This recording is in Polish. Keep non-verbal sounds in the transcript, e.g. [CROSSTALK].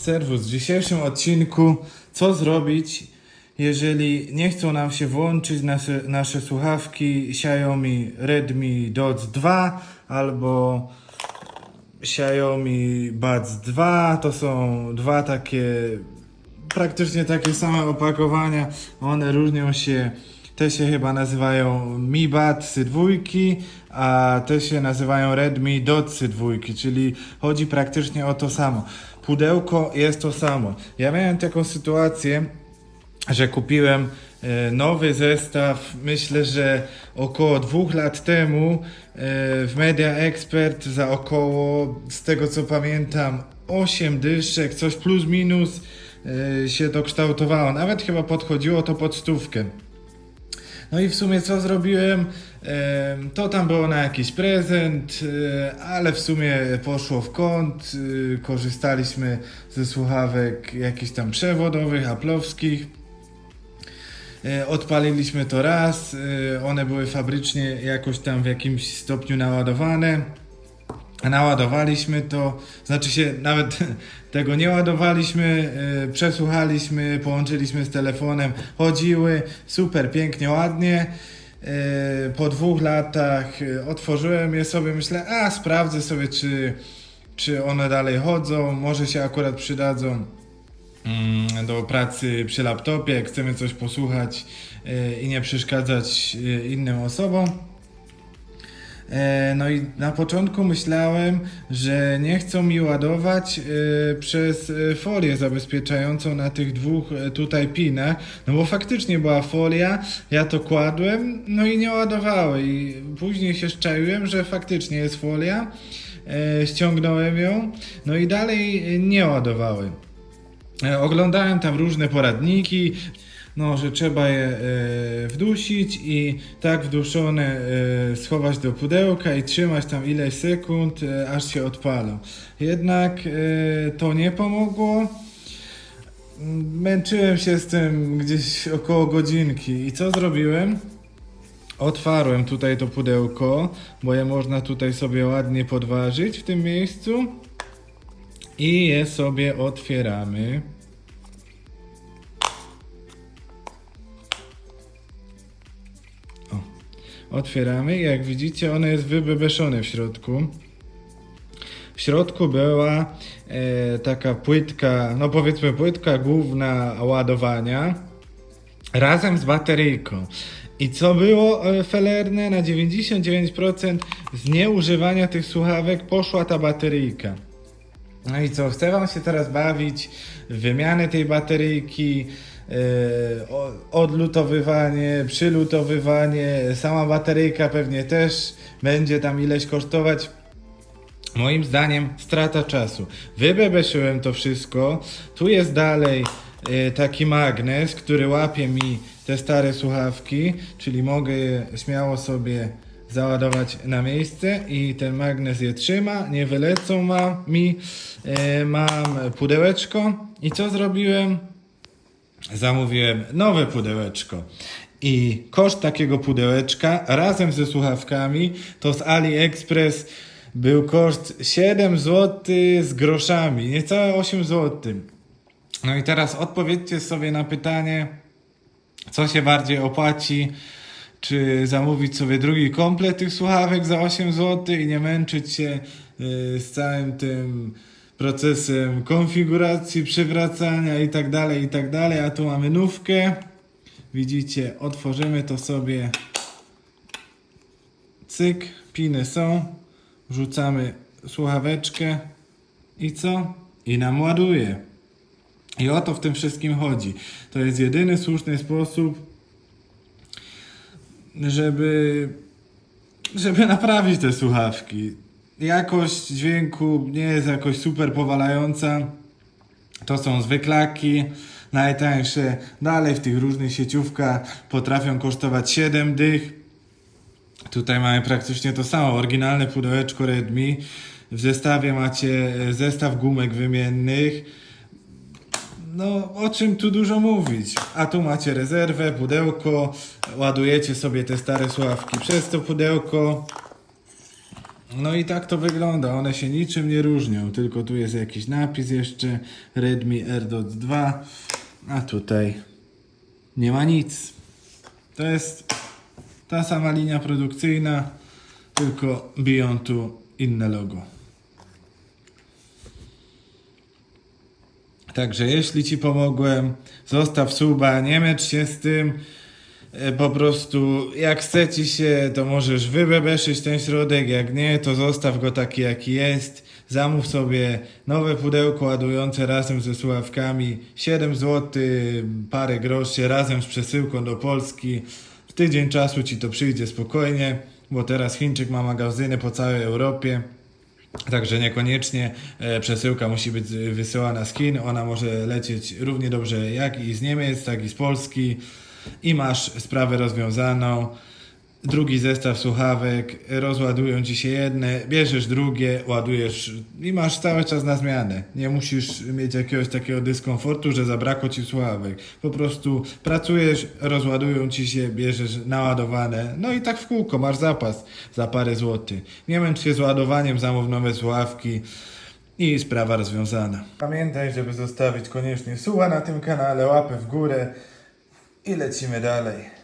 Serwus. W dzisiejszym odcinku co zrobić, jeżeli nie chcą nam się włączyć nasze, nasze słuchawki Xiaomi Redmi Dots 2 albo Xiaomi Buds 2. To są dwa takie praktycznie takie same opakowania. One różnią się. Te się chyba nazywają Mi Budsy dwójki, a te się nazywają Redmi Dotsy dwójki, czyli chodzi praktycznie o to samo. Pudełko jest to samo. Ja miałem taką sytuację, że kupiłem e, nowy zestaw, myślę, że około dwóch lat temu e, w Media Expert za około, z tego co pamiętam, 8 dyszek, coś plus minus e, się to kształtowało. Nawet chyba podchodziło to pod stówkę. No i w sumie co zrobiłem? Em, To tam było na jakiś prezent, e, ale w sumie poszło w kąt. e, Korzystaliśmy ze słuchawek jakichś tam przewodowych, aplowskich. E, Odpaliliśmy to raz, one były fabrycznie jakoś tam w jakimś stopniu naładowane. Naładowaliśmy to, znaczy się nawet [LAUGHS] tego nie ładowaliśmy, e, przesłuchaliśmy, połączyliśmy z telefonem, chodziły super, pięknie, ładnie. E, Po dwóch latach e, otworzyłem je sobie, myślę, a sprawdzę sobie, czy, czy one dalej chodzą, może się akurat przydadzą mm, do pracy przy laptopie, jak chcemy coś posłuchać e, i nie przeszkadzać e, innym osobom. E, No i na początku myślałem, że nie chcą mi ładować e, przez e, folię zabezpieczającą na tych dwóch tutaj pinach, no bo faktycznie była folia, ja to kładłem, no i nie ładowały. I później się szczaiłem, że faktycznie jest folia, ściągnąłem ją, no i dalej nie ładowały. Oglądałem tam różne poradniki, no, że trzeba je e, wdusić i tak wduszone e, schować do pudełka i trzymać tam ileś sekund, e, aż się odpalą. Jednak to nie pomogło. Męczyłem się z tym gdzieś około godzinki i co zrobiłem? Otwarłem tutaj to pudełko, bo je można tutaj sobie ładnie podważyć w tym miejscu i je sobie otwieramy. Otwieramy i jak widzicie, ono jest wybebeszone w środku. W środku była e, taka płytka, no powiedzmy płytka główna ładowania razem z bateryjką. I co było e, felerne? Na 99% z nieużywania tych słuchawek poszła ta bateryjka. No i co, chcę Wam się teraz bawić w wymianę tej bateryjki, odlutowywanie, przylutowywanie, sama bateryjka pewnie też będzie tam ileś kosztować. Moim zdaniem strata czasu. Wybebeszyłem to wszystko. Tu jest dalej e, taki magnes, który łapie mi te stare słuchawki, czyli mogę je śmiało sobie załadować na miejsce i ten magnes je trzyma, nie wylecą ma mi. E, Mam pudełeczko i co zrobiłem? Zamówiłem nowe pudełeczko. I koszt takiego pudełeczka razem ze słuchawkami to z AliExpress był koszt 7 zł z groszami, niecałe 8 zł. No i teraz odpowiedzcie sobie na pytanie, co się bardziej opłaci, czy zamówić sobie drugi komplet tych słuchawek za 8 zł i nie męczyć się y, z całym tym procesem konfiguracji, przywracania i tak dalej, i tak dalej. A tu mamy nówkę. Widzicie, otworzymy to sobie. Cyk, piny są. Wrzucamy słuchaweczkę i co? I nam ładuje. I o to w tym wszystkim chodzi. To jest jedyny słuszny sposób, żeby, żeby naprawić te słuchawki. Jakość dźwięku nie jest jakoś super powalająca. To są zwyklaki, najtańsze. Dalej w tych różnych sieciówkach potrafią kosztować 7 dych. Tutaj mamy praktycznie to samo, oryginalne pudełeczko Redmi. W zestawie macie e, zestaw gumek wymiennych. No, o czym tu dużo mówić? A tu macie rezerwę, pudełko, ładujecie sobie te stare słuchawki przez to pudełko. No i tak to wygląda, one się niczym nie różnią, tylko tu jest jakiś napis jeszcze Redmi AirDots 2, a tutaj nie ma nic. To jest ta sama linia produkcyjna, tylko biją tu inne logo. Także jeśli Ci pomogłem, zostaw suba, nie mecz się z tym. E, Po prostu jak chce Ci się, to możesz wybebeszyć ten środek, jak nie, to zostaw go taki jaki jest. Zamów sobie nowe pudełko ładujące razem ze słuchawkami. 7 zł, parę groszy razem z przesyłką do Polski. W tydzień czasu Ci to przyjdzie spokojnie, bo teraz Chińczyk ma magazyny po całej Europie. Także niekoniecznie e, przesyłka musi być wysyłana z Chin. Ona może lecieć równie dobrze jak i z Niemiec, tak i z Polski. I masz sprawę rozwiązaną. Drugi zestaw słuchawek, rozładują ci się jedne, bierzesz drugie, ładujesz i masz cały czas na zmianę. Nie musisz mieć jakiegoś takiego dyskomfortu, że zabrakło ci słuchawek. Po prostu pracujesz, rozładują ci się, bierzesz naładowane, no i tak w kółko, masz zapas za parę złotych. Nie męcz się z ładowaniem, zamów nowe słuchawki i sprawa rozwiązana. Pamiętaj, żeby zostawić koniecznie suba na tym kanale, łapę w górę i lecimy dalej.